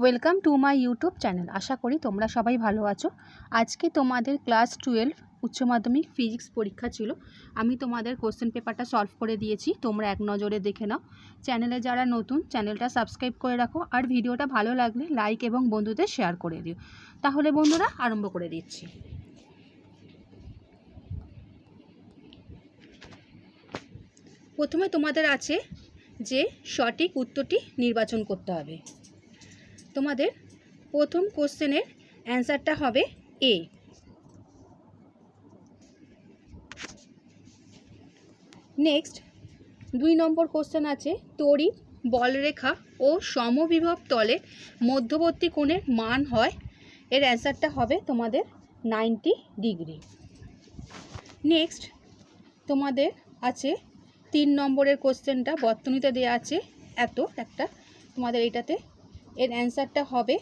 Welcome to my YouTube channel আশা করি তোমরা সবাই ভালো আছো। আজকে তোমাদের ক্লাস টুয়েলভ উচ্চ মাধ্যমিক ফিজিক্স পরীক্ষা ছিল। আমি তোমাদের কোশ্চেন পেপারটা সলভ করে দিয়েছি। তোমরা এক নজরে দেখে নাও। চ্যানেলে যারা নতুন চ্যানেলটা সাবস্ক্রাইব করে রাখো। আর ভিডিওটা ভালো লাগলে লাইক এবং বন্ধুদের শেয়ার করে দিও। তাহলে বন্ধুরা, আরম্ভ করে দিচ্ছি। প্রথমে তোমাদের আছে যে সঠিক উত্তরটি নির্বাচন করতে হবে। তোমাদের প্রথম কোশ্চেনের অ্যান্সারটা হবে এ। নেক্সট, দুই নম্বর কোশ্চেন আছে তড়িৎ বলরেখা ও সমবিভব তলের মধ্যবর্তী কোণের মান হয়। এর অ্যান্সারটা হবে তোমাদের নাইনটি ডিগ্রি। নেক্সট, তোমাদের আছে তিন নম্বরের কোশ্চেনটা বর্তনীতে দেওয়া আছে। এত একটা তোমাদের এটাতে এর অ্যান্সারটা হবে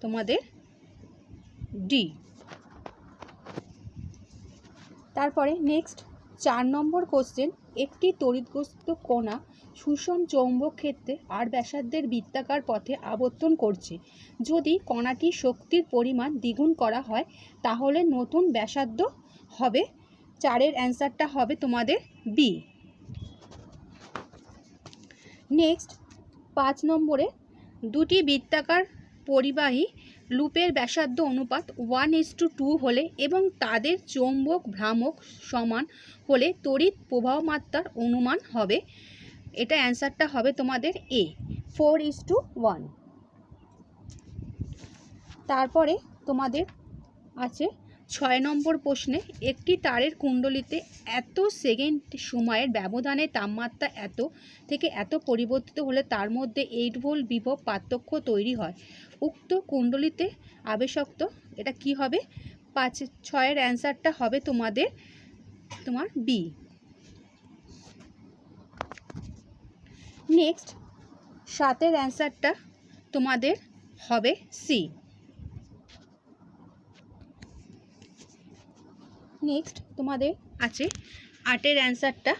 তোমাদের ডি তারপরে নেক্সট চার নম্বর কোশ্চেন একটি তড়িৎগ্রস্ত কণা সুষম চৌম্বক ক্ষেত্রে আর ব্যাসার্ধের বৃত্তাকার পথে আবর্তন করছে। যদি কণাটি শক্তির পরিমাণ দ্বিগুণ করা হয়, তাহলে নতুন ব্যাসার্ধ হবে। চারের অ্যান্সারটা হবে তোমাদের বি নেক্সট পাঁচ নম্বরে দুটি বৃত্তাকার পরিবাহী লুপের ব্যাসার্ধ অনুপাত ওয়ান ইস টু টু হলে এবং তাদের চৌম্বক ভ্রামক সমান হলে তড়িৎ প্রবাহ মাত্রার অনুমান হবে। এটা অ্যান্সারটা হবে তোমাদের A four is to one তারপরে তোমাদের আছে ছয় নম্বর প্রশ্নে, একটি তারের কুণ্ডলিতে এত সেকেন্ড সময়ের ব্যবধানে তাপমাত্রা এত থেকে এত পরিবর্তিত হলে তার মধ্যে এইট ভোল বিভব পার্থক্য তৈরি হয়। উক্ত কুণ্ডলিতে আবেশক্ত, এটা কি হবে? পাঁচ, ছয়ের অ্যান্সারটা হবে তোমাদের, তোমার বি নেক্সট সাতের অ্যান্সারটা তোমাদের হবে সি নেক্সট তোমাদের আছে আটের অ্যান্সারটা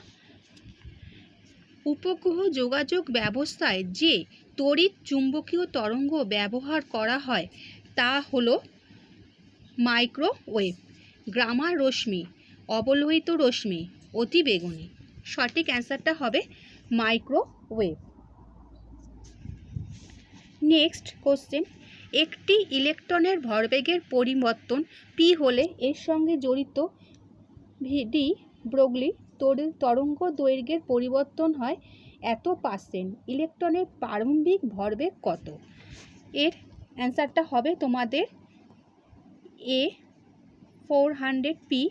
উপগ্রহ যোগাযোগ ব্যবস্থায় যে তড়িৎ চুম্বকীয় তরঙ্গ ব্যবহার করা হয়, তা হলো মাইক্রোওয়েভ গ্রামার রশ্মি, অবলোহিত রশ্মি অতিবেগুনি সঠিক অ্যান্সারটা হবে মাইক্রোওয়েভ নেক্সট কোশ্চেন একটি ইলেকট্রনের ভরবেগের পরিবর্তন পি হলে এর সঙ্গে জড়িত ডি ব্রগলি তরঙ্গ দৈর্ঘ্যের পরিবর্তন হয় এত পার্সেন্ট ইলেকট্রনের প্রারম্ভিক ভরবেগ কত? এর অ্যান্সারটা হবে তোমাদের A four hundred P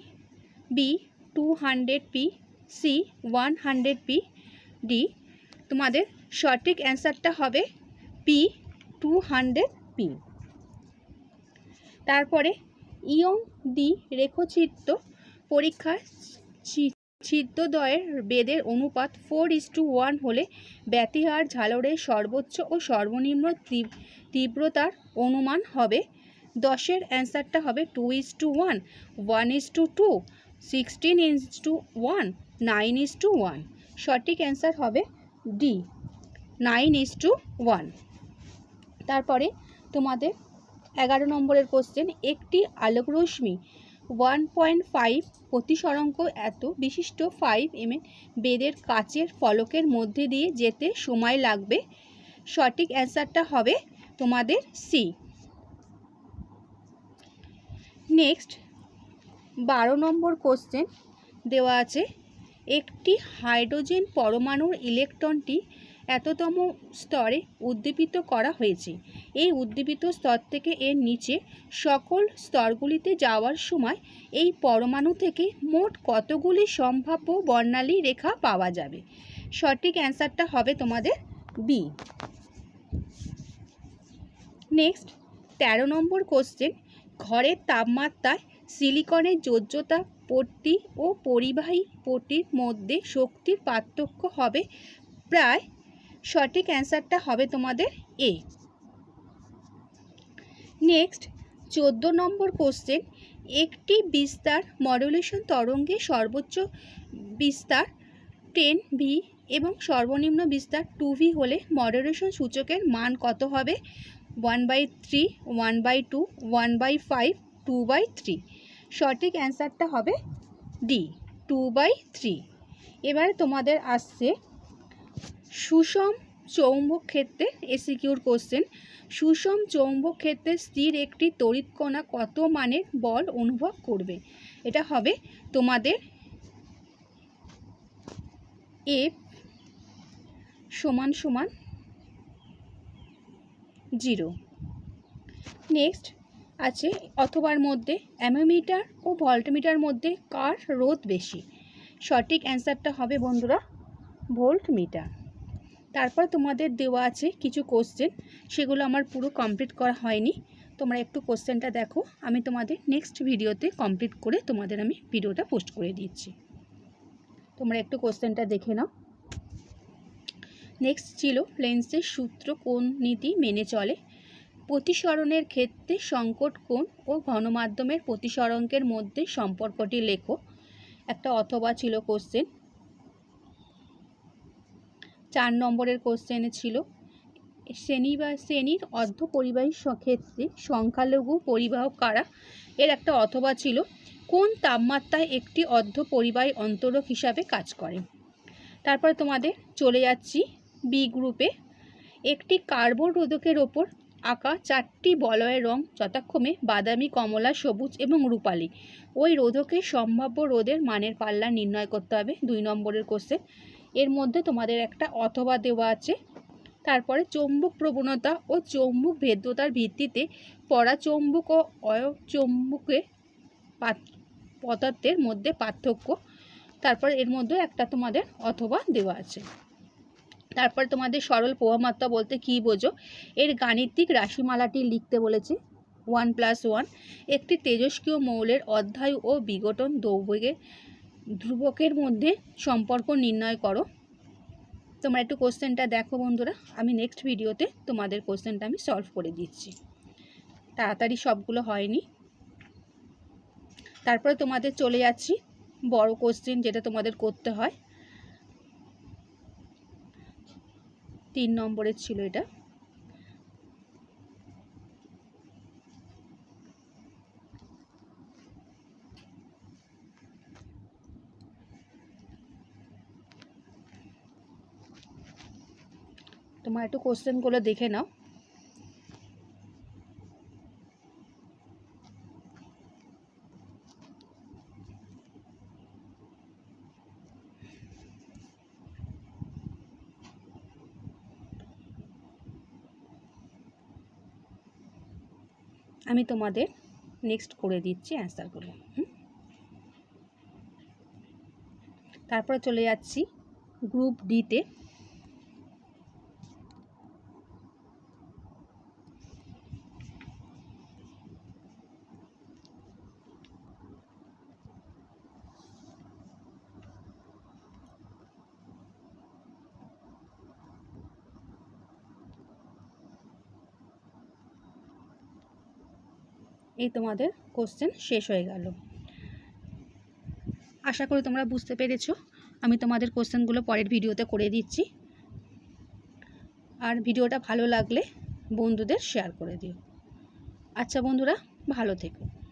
B two hundred P C one hundred P D তোমাদের সঠিক অ্যান্সারটা হবে পি টু হান্ড্রেড পি। তারপরে ইয়ং দি রেখচিত্র পরীক্ষা ছিদ্রদ্বয়ের বেদের অনুপাত ফোর ইস টু ওয়ান হলে ব্যতিহার ঝালরের সর্বোচ্চ ও সর্বনিম্ন তীব্রতার অনুমান হবে। দশের অ্যান্সারটা হবে two is to one one is to two sixteen is to one nine is to one সঠিক অ্যান্সার হবে D nine is to one তারপরে তোমাদের এগারো নম্বরের কোশ্চেন একটি আলোকরশ্মি ওয়ান পয়েন্ট ফাইভ প্রতিসরঙ্ক এত বিশিষ্ট ফাইভ এম বেদের কাচের ফলকের মধ্যে দিয়ে যেতে সময় লাগবে? সঠিক অ্যান্সারটা হবে তোমাদের সি নেক্সট বারো নম্বর কোশ্চেন দেওয়া আছে, একটি হাইড্রোজেন পরমাণুর ইলেকট্রনটি এততম স্তরে উদ্দীপিত করা হয়েছে। এই উদ্দীপিত স্তর থেকে এর নিচে সকল স্তরগুলিতে যাওয়ার সময় এই পরমাণু থেকে মোট কতগুলি সম্ভাব্য বর্ণালী রেখা পাওয়া যাবে? সঠিক অ্যান্সারটা হবে তোমাদের বি নেক্সট, তেরো নম্বর কোশ্চেন। ঘরের তাপমাত্রায় সিলিকনের যোজ্যতা, পট্টি ও পরিবাহী পটির মধ্যে শক্তির পার্থক্য হবে প্রায় সঠিক অ্যান্সারটা হবে তোমাদের এ। নেক্সট, চোদ্দ নম্বর কোশ্চেন একটি বিস্তার মডুলেশন তরঙ্গে সর্বোচ্চ বিস্তার টেন ভি এবং সর্বনিম্ন বিস্তার টু ভি হলে মডারেশন সূচকের মান কত হবে? One by three one by two one by five two by three সঠিক অ্যান্সারটা হবে ডি টু বাই থ্রি এবারে তোমাদের আসছে সুষম চৌম্বক ক্ষেত্রে এসিকিউর কোশ্চেন সুষম চৌম্বক ক্ষেত্রে স্থির একটি তড়িৎ কণা কত মানের বল অনুভব করবে? এটা হবে তোমাদের এফ সমান সমান জিরো নেক্সট আছে অথবার মধ্যে অ্যামোমিটার ও ভল্টমিটার মধ্যে কার রোধ বেশি? সঠিক অ্যান্সারটা হবে বন্ধুরা ভোল্ট মিটার তারপর তোমাদের দেওয়া আছে কিছু কোশ্চেন সেগুলো আমার পুরো কমপ্লিট করা হয়নি। তোমরা একটু কোশ্চেনটা দেখো, আমি তোমাদের নেক্সট ভিডিওতে কমপ্লিট করে তোমাদের আমি ভিডিওটা পোস্ট করে দিচ্ছি। তোমরা একটু কোশ্চেনটা দেখে নাও। নেক্সট ছিল লেন্সের সূত্র কোন নীতি মেনে চলে? প্রতিসরণের ক্ষেত্রে সংকট কোণ ও ঘনমাধ্যমের প্রতিসরণকের মধ্যে সম্পর্কটি লেখো। একটা অথবা ছিল কোশ্চেন চার নম্বরের কোশ্চেনে ছিল, শ্রেণি বা শ্রেণির অর্ধ পরিবাহী ক্ষেত্রে সংখ্যালঘু পরিবাহক কারা? এর একটা অথবা ছিল, কোন তাপমাত্রায় একটি অর্ধ পরিবাহী অন্তরক হিসাবে কাজ করে? তারপর তোমাদের চলে যাচ্ছি বি গ্রুপে একটি কার্বন রোধকের ওপর আঁকা চারটি বলয়ের রং যথাক্রমে বাদামি, কমলা, সবুজ এবং রূপালী। ওই রোধকের সম্ভাব্য রোধের মানের পাল্লা নির্ণয় করতে হবে, দুই নম্বরের কোশ্চেন এর মধ্যে তোমাদের একটা অথবা দেওয়া আছে। তারপরে চৌম্বক প্রবণতা ও চৌম্বক ভেদ্যতার ভিত্তিতে পরাচৌম্বক ও অয়চৌম্বকের পাত- পদার্থের মধ্যে পার্থক্য। তারপর এর মধ্যে একটা তোমাদের অথবা দেওয়া আছে। তারপর তোমাদের সরল প্রভাবমাত্রা বলতে কী বোঝো? এর গাণিতিক রাশিমালাটি লিখতে বলেছে। ওয়ান প্লাস ওয়ান, একটি তেজস্ক্রিয় মৌলের অধ্যায় ও বিঘটন দৌবেগের ধ্রুবকের মধ্যে সম্পর্ক নির্ণয় করো। তোমরা একটু কোশ্চেনটা দেখো বন্ধুরা। আমি নেক্সট ভিডিওতে তোমাদের কোশ্চেনটা আমি সলভ করে দিচ্ছি। তাড়াতাড়ি সবগুলো হয়নি। তারপরে তোমাদের চলে যাচ্ছি। বড় কোশ্চেন যেটা তোমাদের করতে হয়। তিন নম্বরের ছিল এটা। তোমার একটু কোশ্চেনগুলো দেখে নাও আমি তোমাদের নেক্সট করে দিচ্ছি অ্যান্সারগুলো হুম? তারপরে চলে যাচ্ছি গ্রুপ ডিতে এই তোমাদের কোশ্চেন শেষ হয়ে গেল। আশা করি তোমরা বুঝতে পেরেছ। আমি তোমাদের কোশ্চেনগুলো পরের ভিডিওতে করে দিচ্ছি। আর ভিডিওটা ভালো লাগলে বন্ধুদের শেয়ার করে দিও। আচ্ছা বন্ধুরা, ভালো থেকো।